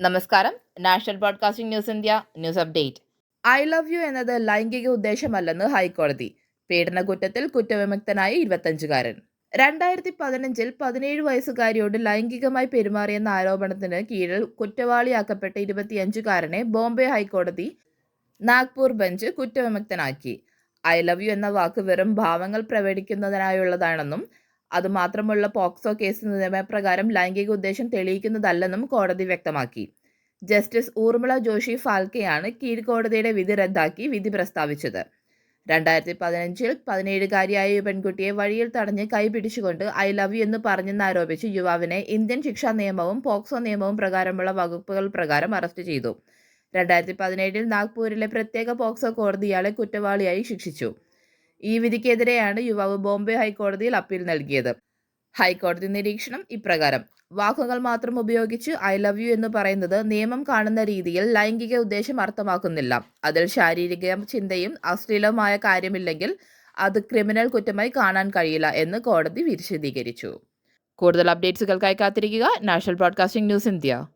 നമസ്കാരം. National broadcasting news India news update. I love you എന്നത് ലൈംഗിക ഉദ്ദേശമല്ലെന്ന് ഹൈക്കോടതി. പീഡന കുറ്റത്തിൽ കുറ്റവിമുക്തനായ ഇരുപത്തഞ്ചുകാരൻ. രണ്ടായിരത്തി പതിനഞ്ചിൽ പതിനേഴ് വയസ്സുകാരിയോട് ലൈംഗികമായി പെരുമാറിയെന്ന ആരോപണത്തിന് കീഴിൽ കുറ്റവാളിയാക്കപ്പെട്ട ഇരുപത്തിയഞ്ചുകാരനെ ബോംബെ ഹൈക്കോടതി നാഗ്പൂർ ബെഞ്ച് കുറ്റവിമുക്തനാക്കി. ഐ ലവ് യു എന്ന വാക്ക് വെറും ഭാവങ്ങൾ പ്രകടിക്കുന്നതിനായുള്ളതാണെന്നും അതുമാത്രമുള്ള പോക്സോ കേസ് നിയമപ്രകാരം ലൈംഗിക ഉദ്ദേശം തെളിയിക്കുന്നതല്ലെന്നും കോടതി വ്യക്തമാക്കി. ജസ്റ്റിസ് ഊർമിള ജോഷി ഫാൽക്കെയാണ് കീഴ്ക്കോടതിയുടെ വിധി റദ്ദാക്കി വിധി പ്രസ്താവിച്ചത്. രണ്ടായിരത്തി പതിനഞ്ചിൽ പതിനേഴുകാരിയായ പെൺകുട്ടിയെ വഴിയിൽ തടഞ്ഞ് കൈ പിടിച്ചുകൊണ്ട് ഐ ലവ് യു എന്ന് പറഞ്ഞെന്നാരോപിച്ച് യുവാവിനെ ഇന്ത്യൻ ശിക്ഷാ നിയമവും പോക്സോ നിയമവും പ്രകാരമുള്ള വകുപ്പുകൾ പ്രകാരം അറസ്റ്റ് ചെയ്തു. രണ്ടായിരത്തി പതിനേഴിൽ നാഗ്പൂരിലെ പ്രത്യേക പോക്സോ കോടതി ഇയാളെ കുറ്റവാളിയായി ശിക്ഷിച്ചു. ഈ വിധിക്കെതിരെയാണ് യുവാവ് ബോംബെ ഹൈക്കോടതിയിൽ അപ്പീൽ നൽകിയത്. ഹൈക്കോടതി നിരീക്ഷണം ഇപ്രകാരം. വാക്കുകൾ മാത്രം ഉപയോഗിച്ച് ഐ ലവ് യു എന്ന് പറയുന്നത് നിയമം കാണുന്ന രീതിയിൽ ലൈംഗിക ഉദ്ദേശം അർത്ഥമാക്കുന്നില്ല. അതിൽ ശാരീരിക ചിന്തയും അശ്ലീലവുമായ കാര്യമില്ലെങ്കിൽ അത് ക്രിമിനൽ കുറ്റമായി കാണാൻ കഴിയില്ല എന്ന് കോടതി വിശദീകരിച്ചു. കൂടുതൽ അപ്ഡേറ്റ്സുകൾക്കായി കാത്തിരിക്കുക. National broadcasting news India.